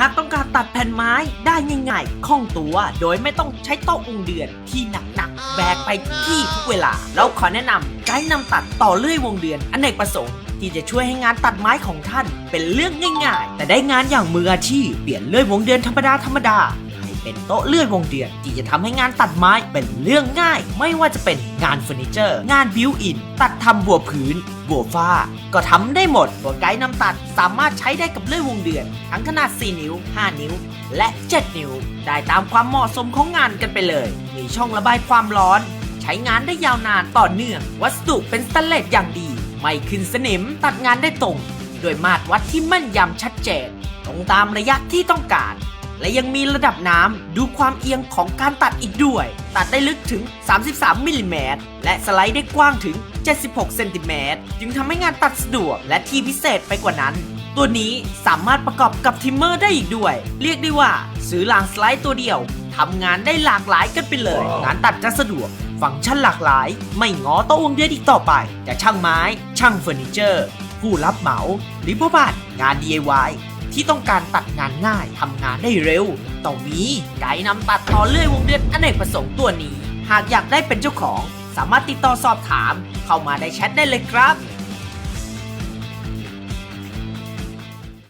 หากต้องการตัดแผ่นไม้ได้ง่ายๆคล่องตัว โดยไม่ต้องใช้โต๊ะองค์เดือนที่หนักๆแบกไปทุกที่ทุกเวลา เราขอแนะนำไกด์นำตัดต่อเลื่อยวงเดือนอเนกประสงค์ที่จะช่วยให้งานตัดไม้ของท่านเป็นเรื่องง่ายๆ แต่ได้งานอย่างมืออาชีพเปลี่ยนเลื่อยวงเดือนธรรมดาธรรมดาให้ เป็นโต๊ะเลื่อยวงเดือนที่จะทำให้งานตัดไม้เป็นเรื่องง่าย ไม่ว่าจะเป็นงานเฟอร์นิเจอร์ งานบิวอิน ตัดทำบัวผืนบัวฟ้า ก็ทำได้หมดตัวไกด์นำตัดสามารถใช้ได้กับเลื่อยวงเดือน ทั้งขนาด 4 นิ้ว 5 นิ้ว และ 7 นิ้ว ได้ตามความเหมาะสมของงานกันไปเลย มีช่องระบายความร้อน ใช้งานได้ยาวนานต่อเนื่อง วัสดุเป็นสแตนเลสอย่างดี ไม่ขึ้นสนิม ตัดงานได้ตรง โดยมาตรวัดที่แม่นยำชัดเจน ตรงตามระยะที่ต้องการ และยังมีระดับน้ำดูความเอียงของการตัดอีกด้วย ตัดได้ลึกถึง 33 มิลลิเมตร และสไลด์ได้กว้างถึง 76 เซนติเมตร จึงทำให้งานตัดสะดวกและที่พิเศษไปกว่านั้น ตัวนี้สามารถประกอบกับทิมเมอร์ได้อีกด้วย เรียกได้ว่าซื้อรางสไลด์ตัวเดียวทำงานได้หลากหลายกันไปเลย งานตัดจะสะดวก ฟังก์ชันหลากหลาย ไม่ง้อโต๊ะวงเดือนอีกต่อไปจะช่างไม้ ช่างเฟอร์นิเจอร์ ผู้รับเหมาหรือพ่อบ้านงาน DIY ที่ต้องการตัดงานง่ายทำงานได้เร็วต่องมีไกด์นำตัดต่อเลื่อยวงเดือนอเนกประสงค์ตัวนี้ หากอยากได้เป็นเจ้าของ สามารถติดต่อสอบถาม เข้ามาในแชทได้เลยครับ